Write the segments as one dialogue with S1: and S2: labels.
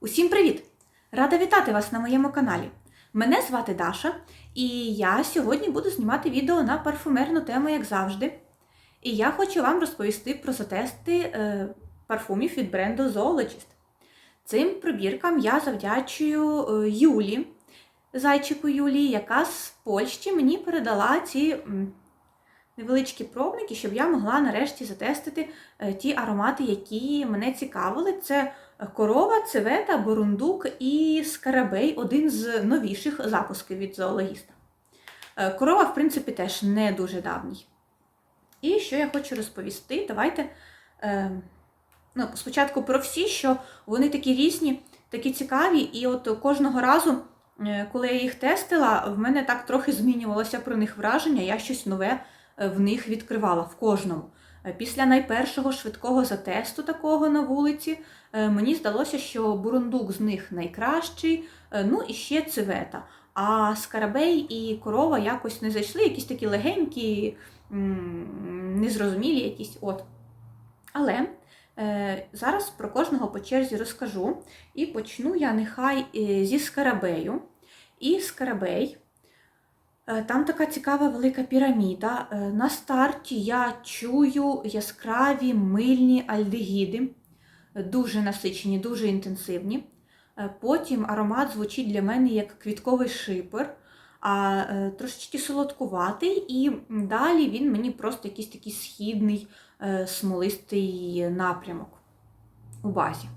S1: Усім привіт! Рада вітати вас на моєму каналі. Мене звати Даша, і я сьогодні буду знімати відео на парфумерну тему, як завжди. І я хочу вам розповісти про затести е, парфумів від бренду Zoologist. Цим пробіркам я завдячую е, Юлі, зайчику Юлі, яка з Польщі мені передала ці невеличкі пробники, щоб я могла нарешті затестити е, ті аромати, які мене цікавили. Це Корова, цивета, борундук і скарабей один з новіших запусків від зоологіста. Е, Корова, в принципі, теж не дуже давній. І що я хочу розповісти? Давайте е, ну, спочатку про всі, що вони такі різні, такі цікаві, і от кожного разу, е, коли я їх тестила, в мене так трохи змінювалося про них враження, я щось нове в них відкривала в кожному. Е, Після найпершого швидкого затесту такого на вулиці е, мені здалося, що бурундук з них найкращий, е, ну і ще цивета. А скарабей і корова якось не зайшли, якісь такі легенькі, незрозумілі якісь. от. Але зараз про кожного по черзі розкажу. І почну я нехай зі скарабею. І скарабей. Е, Там така цікава велика піраміда. Е, На старті я чую яскраві мильні альдегіди, дуже насичені, дуже інтенсивні. Е, Потім аромат звучить для мене як квітковий шипер, а трошечки солодкуватий, і далі він мені просто якийсь такий східний смолистий напрямок у базі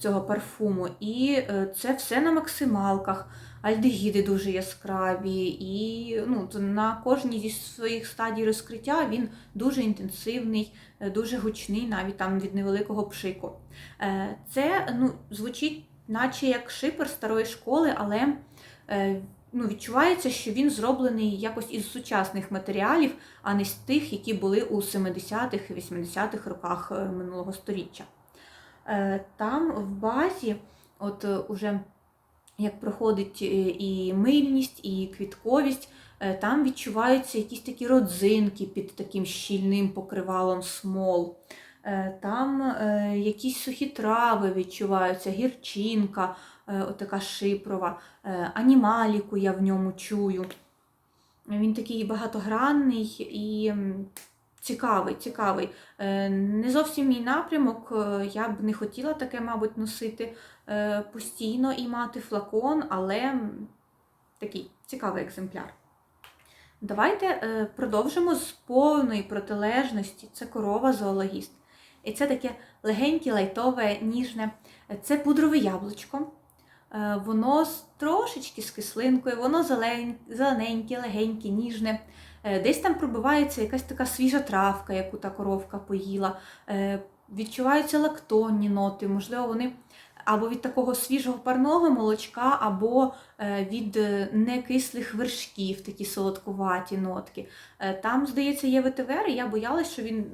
S1: цього парфуму. І е, це все на максималках. Альдегіди дуже яскраві, і ну, на кожній зі своїх стадій розкриття він дуже інтенсивний, е, дуже гучний, навіть там від невеликого пшику. Е, Це ну, звучить, наче як шипер старої школи, але ну, відчувається, що він зроблений якось із сучасних матеріалів, а не з тих, які були у 70-х і 80-х роках минулого століття. Е, Там в базі, от е, уже як проходить е, і мильність, і квітковість, там відчуваються якісь такі родзинки під таким щільним покривалом смол. Там якісь сухі трави відчуваються, гірчинка, отака шипрова, анімаліку я в ньому чую. Він такий багатогранний і цікавий, цікавий. Е, Не зовсім мій напрямок, е, я б не хотіла таке, мабуть, носити е, постійно і мати флакон, але такий цікавий екземпляр. Давайте продовжимо з повної протилежності. Це корова зоологіст. І це таке легеньке, лайтове, ніжне. Це пудрове яблучко. Воно трошечки з кислинкою, воно зелен- зелененьке, легеньке, ніжне. Е, Десь там пробивається якась така свіжа травка, яку та коровка поїла. Е, Відчуваються лактонні ноти, можливо, вони або від такого свіжого парного молочка, або е, від некислих вершків, такі солодкуваті нотки. Там, здається, є ветивер, і я боялась, що він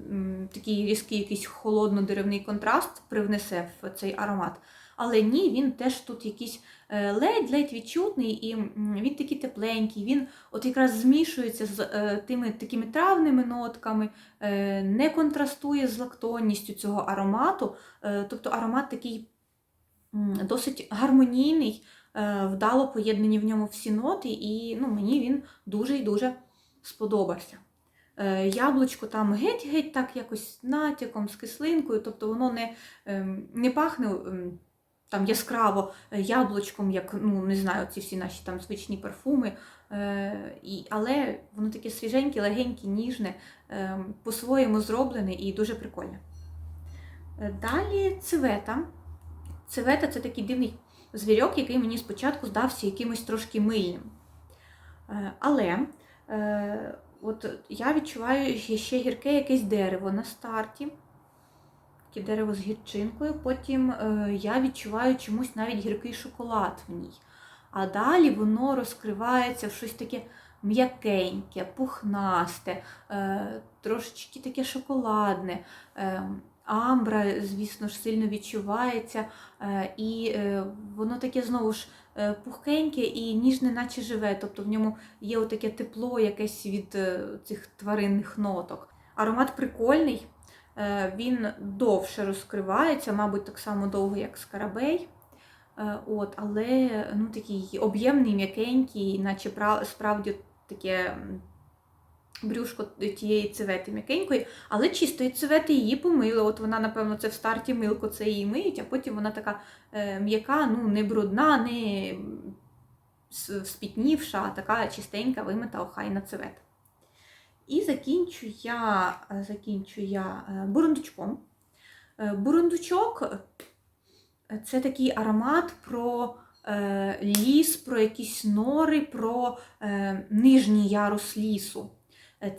S1: такий різкий, якийсь холодно-деревний контраст привнесе в цей аромат. Але ні, він теж тут якийсь ледь-ледь відчутний, і він такий тепленький, він от якраз змішується з е, тими такими травними нотками, е, не контрастує з лактонністю цього аромату. Е, Тобто аромат такий досить гармонійний, вдало поєднані в ньому всі ноти, і ну, мені він дуже і дуже сподобався. Яблучко там геть-геть так якось натяком з кислинкою, тобто воно не, ем, не пахне ем, там яскраво е, яблучком, як ну, не знаю, ці всі наші там звичні парфуми. Е, і, але воно таке свіженьке, легеньке, ніжне, е, по-своєму зроблене і дуже прикольне. Далі цивета. Цивета це такий дивний звірьок, який мені спочатку здався якимось трошки мильним. Але от я відчуваю ще гірке якесь дерево на старті. Таке дерево з гірчинкою. Потім е, я відчуваю чомусь навіть гіркий шоколад в ній. А далі воно розкривається в щось таке м'якеньке, пухнасте, е, трошечки таке шоколадне. Е, амбра, звісно ж, сильно відчувається. І воно таке знову ж пухкеньке і ніжне, наче живе. Тобто в ньому є таке тепло якесь від цих тваринних ноток. Аромат прикольний, він довше розкривається, мабуть, так само довго, як скарабей. Е, От, але ну, такий об'ємний, м'якенький, наче справді таке брюшко тієї цевети м'якенької, але чистої цевети її помили. От вона, напевно, це в старті милко це її миють, а потім вона така е, м'яка, ну, не брудна, не спітнівша, а така чистенька, вимита, охайна цевета. І закінчу я, е, закінчу я е, бурундучком. Е, Бурундучок це такий аромат про ліс, про якісь нори, про нижній ярус лісу.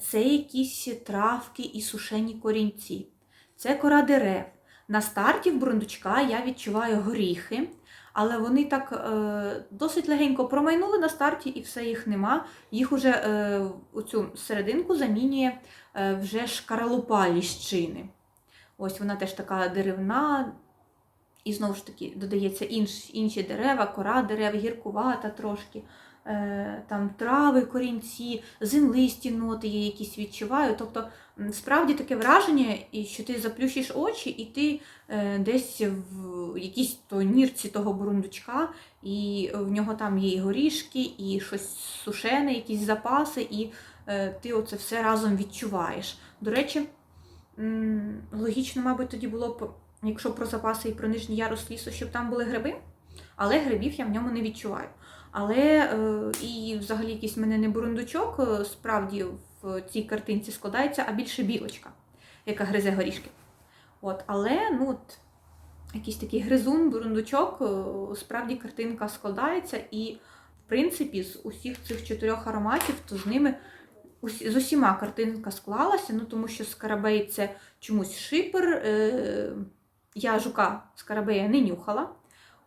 S1: Це якісь травки і сушені корінці. Це кора дерев. На старті в бурундучка я відчуваю горіхи, але вони так е, досить легенько промайнули на старті і все їх нема. Їх уже е, цю серединку замінює е, вже шкаралупа ліщини. Ось вона теж така деревна, і знову ж таки додається інш, інші дерева, кора дерев, гіркувата трошки. Е, там трави, корінці, землисті ноти є якісь відчуваю. Тобто справді таке враження, що ти заплющиш очі, і ти е, десь в якійсь то нірці того бурундучка, і в нього там є і горішки, і щось сушене, якісь запаси, і е, ти оце все разом відчуваєш. До речі, логічно, мабуть, тоді було б, якщо про запаси і про нижній ярус лісу, щоб там були гриби, але грибів я в ньому не відчуваю. Але е, і взагалі якийсь мене не бурундучок, е, справді в цій картинці складається, а більше білочка, яка гризе горішки. От, але ну, от, якийсь такий гризун, бурундучок, е, справді картинка складається, і, в принципі, з усіх цих чотирьох ароматів, то з ними з усіма картинка склалася, ну тому що скарабей це чомусь шипер. Я жука скарабея не нюхала.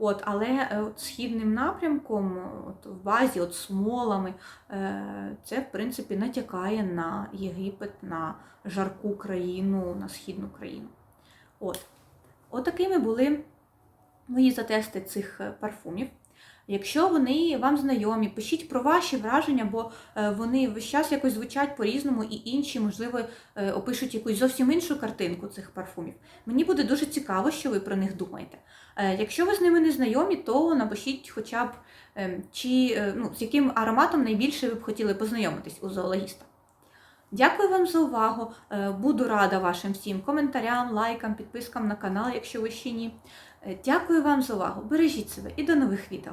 S1: От, але е, от, східним напрямком, от, в базі, от, смолами, е, це, в принципі, натякає на Єгипет, на жарку країну, на східну країну. От. Отакими були мої затести цих е, парфумів. Якщо вони вам знайомі, пишіть про ваші враження, бо е, вони весь час якось звучать по-різному, і інші, можливо, е, опишуть якусь зовсім іншу картинку цих парфумів. Мені буде дуже цікаво, що ви про них думаєте. Е, Якщо ви з ними не знайомі, то напишіть хоча б е, чи ну, з яким ароматом найбільше ви б хотіли познайомитись у зоологіста. Дякую вам за увагу. Буду рада вашим всім коментарям, лайкам, підпискам на канал, якщо ви ще ні. Дякую вам за увагу. Бережіть себе і до нових відео.